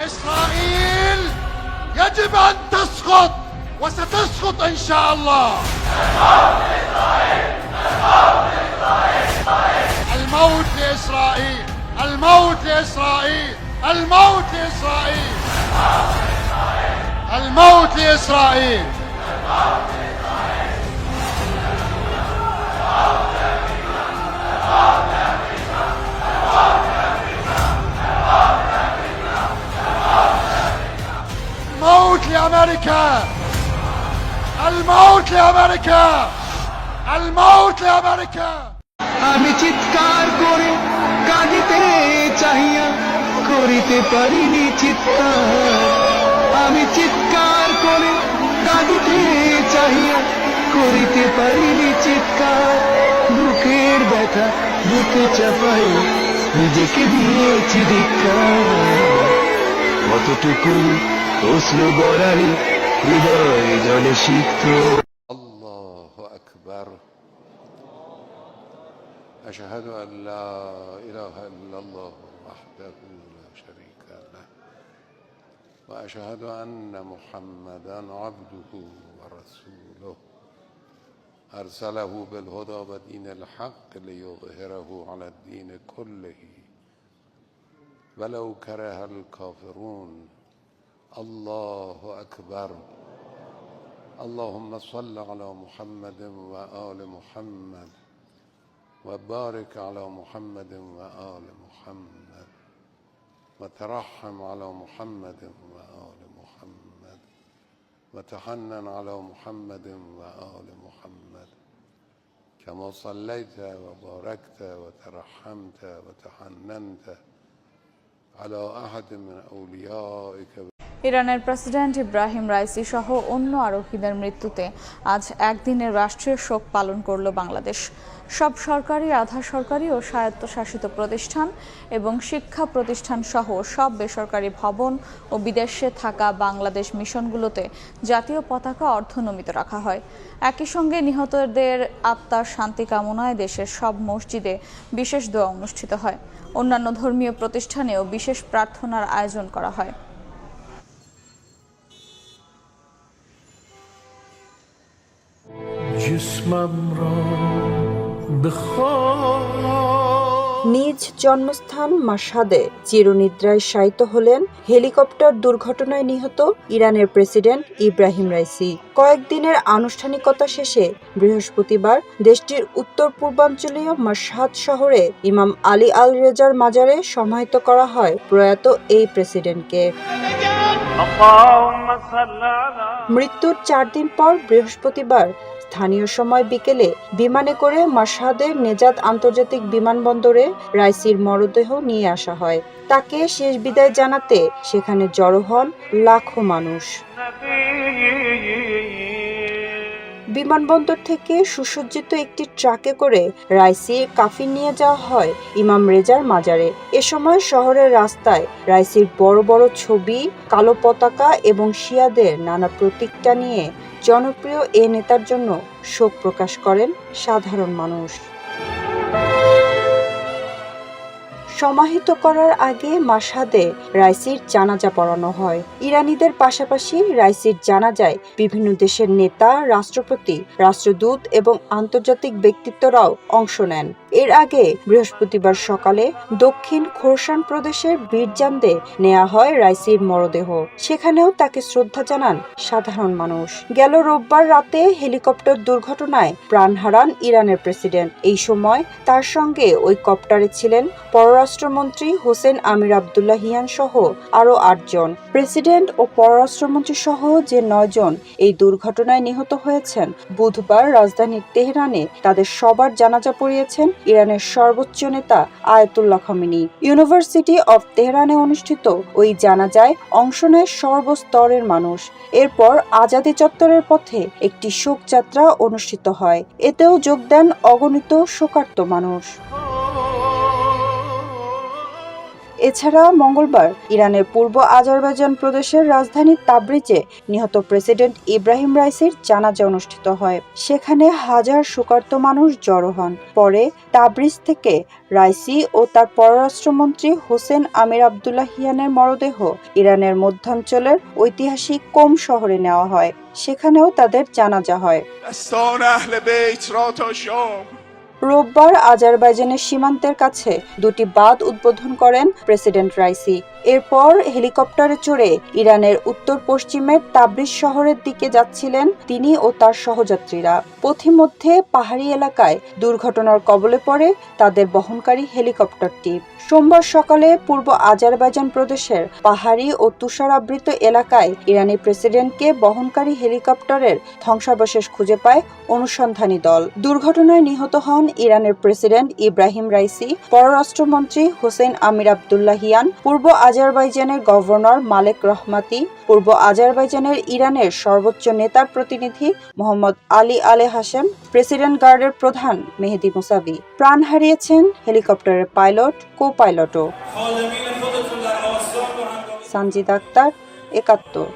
إسرائيل يجب أن تسقط وستسقط إن شاء الله. الموت لإسرائيل الموت لإسرائيل الموت لإسرائيل. الموت لإسرائيل. لأمريكا الموت لأمريكا الموت لأمريكا আমি চিৎকার করে কাঁদিতে চাহিয়া করিতে পারিনি চিৎকার আমি চিৎকার করে কাঁদিতে চাহিয়া করিতে পারিনি চিৎকার বুকের ব্যথা বুকে চাপাই নিজেকে দিয়েছি ধিক্কার কতটুকু অশ্রু গড়াই الله أكبر. أشهد أن لا إله إلا الله وحده لا شريك له وأشهد أن محمدا عبده ورسوله. أرسله بالهدى ودين الحق ليظهره على الدين كله. ولو كره الكافرون الله أكبر. اللهم صل على محمد وآل محمد وبارك على محمد وآل محمد وترحم على محمد وآل محمد وتحنن على محمد وآل محمد. كما صليت وباركت وترحمت وتحننت على أحد من أوليائك ইরানের প্রেসিডেন্ট ইব্রাহিম রাইসি সহ অন্য আরোহীদের মৃত্যুতে আজ একদিনের রাষ্ট্রীয় শোক পালন করল বাংলাদেশ। সব সরকারি, আধা সরকারি ও স্বায়ত্তশাসিত প্রতিষ্ঠান এবং শিক্ষা প্রতিষ্ঠান সহ সব বেসরকারি ভবন ও বিদেশে থাকা বাংলাদেশ মিশনগুলোতে জাতীয় পতাকা অর্ধনমিত রাখা হয়। একই সঙ্গে নিহতদের আত্মার শান্তি কামনায় দেশের সব মসজিদে বিশেষ দোয়া অনুষ্ঠিত হয়। অন্যান্য ধর্মীয় প্রতিষ্ঠানেও বিশেষ প্রার্থনার আয়োজন করা হয়। নিজ জন্মস্থান মাসাদে চিরনিদ্রায় শায়িত হলেন। হেলিকপ্টার দুর্ঘটনায় নিহত ইরানের প্রেসিডেন্ট ইব্রাহিম রাইসি। কয়েকদিনের আনুষ্ঠানিকতা শেষে বৃহস্পতিবার দেশটির উত্তর পূর্বাঞ্চলীয় মাসাদ শহরে ইমাম আলী আল রেজার মাজারে সমাহিত করা হয় প্রয়াত এই প্রেসিডেন্টকে। মৃত্যুর চার দিন পর বৃহস্পতিবার স্থানীয় সময় বিকেলে বিমানে করে মাসহাদের নেজাদ আন্তর্জাতিক বিমানবন্দরে রাইসির মরদেহ নিয়ে আসা হয়। তাকে শেষ বিদায় জানাতে সেখানে জড়ো হন লাখো মানুষ। বিমানবন্দর থেকে সুসজ্জিত একটি ট্রাকে করে রাইসির কাফিন নিয়ে যাওয়া হয় ইমাম রেজার মাজারে। এ সময় শহরের রাস্তায় রাইসির বড় বড় ছবি, কালো পতাকা এবং শিয়াদের নানা প্রতীকটা নিয়ে জনপ্রিয় এ নেতার জন্য শোক প্রকাশ করেন সাধারণ মানুষ। সমাহিত করার আগে মাসাদে রাইসির জানাজা পড়ানো হয়। ইরানিদের পাশাপাশি রাইসির জানাজায় বিভিন্ন দেশের নেতা, রাষ্ট্রপতি, রাষ্ট্রদূত এবং আন্তর্জাতিক ব্যক্তিত্বরাও অংশ নেন। এর আগে বৃহস্পতিবার সকালে দক্ষিণ খোরসান প্রদেশের বীরজান্দে নেওয়া হয় রাইসির মরদেহ। সেখানেও তাকে শ্রদ্ধা জানান সাধারণ মানুষ। গেল রোববার রাতে হেলিকপ্টার দুর্ঘটনায় প্রাণ হারান ইরানের প্রেসিডেন্ট। এই সময় তার সঙ্গে ওই কপ্টারে ছিলেন পররাষ্ট্রমন্ত্রী হোসেন আমির আবদুল্লাহিয়ান সহ আরও আটজন। প্রেসিডেন্ট ও পররাষ্ট্রমন্ত্রী সহ যে নয়জন এই দুর্ঘটনায় নিহত হয়েছেন, বুধবার রাজধানীর তেহরানে তাদের সবার জানাজা পড়িয়েছেন ইরানের সর্বোচ্চ নেতা আয়াতুল্লাহ খামেনি। ইউনিভার্সিটি অব তেহরানে অনুষ্ঠিত ওই জানাজায় অংশ নেয় সর্বস্তরের মানুষ। এরপর আজাদি চত্বরের পথে একটি শোকযাত্রা অনুষ্ঠিত হয়। এতেও যোগ দেন অগণিত শোকার্ত মানুষ। এছাড়া মঙ্গলবার ইরানের পূর্ব আজারবাইজান প্রদেশের রাজধানী তাবরিজে নিহত প্রেসিডেন্ট ইব্রাহিম রাইসির জানাজা অনুষ্ঠিত হয়। সেখানে হাজার শোকার্ত মানুষ জড়ো হন। পরে তাবরিজ থেকে রাইসি ও তার পররাষ্ট্রমন্ত্রী হোসেন আমির আবদুল্লাহিয়ানের মরদেহ ইরানের মধ্যাঞ্চলের ঐতিহাসিক কোম শহরে নেওয়া হয়। সেখানেও তাদের জানাজা হয়। রোববার আজারবাইজানের সীমান্তের কাছে দুটি বাঁধ উদ্বোধন করেন প্রেসিডেন্ট রাইসি। এরপর হেলিকপ্টারে চড়ে ইরানের উত্তর পশ্চিমের তাবরিজ শহরের দিকে যাচ্ছিলেন তিনি ও তার সহযাত্রীরা। পথিমধ্যে পাহাড়ি এলাকায় দুর্ঘটনার কবলে পড়ে তাদের বহনকারী হেলিকপ্টারটি। সোমবার সকালে পূর্ব আজারবাইজান প্রদেশের পাহাড়ি ও তুষারাবৃত এলাকায় ইরানি প্রেসিডেন্টকে বহনকারী হেলিকপ্টারের ধ্বংসাবশেষ খুঁজে পায় অনুসন্ধানী দল। দুর্ঘটনায় নিহত হন ইরানের প্রেসিডেন্ট ইব্রাহিম রাইসি, পররাষ্ট্রমন্ত্রী হোসেন আমির আবদুল্লাহিয়ান, পূর্ব আজারবাইজানের গভর্নর মালেক রহমাতি, পূর্ব আজারবাইজানের ইরানের সর্বোচ্চ নেতার প্রতিনিধি মোহাম্মদ আলী আলে হাশেম, প্রেসিডেন্ট গার্ডের প্রধান মেহেদি মুসাভি প্রাণ হারিয়েছেন হেলিকপ্টারের পাইলট কো পাইলটও সঞ্জিদ আক্তার, একাত্তর।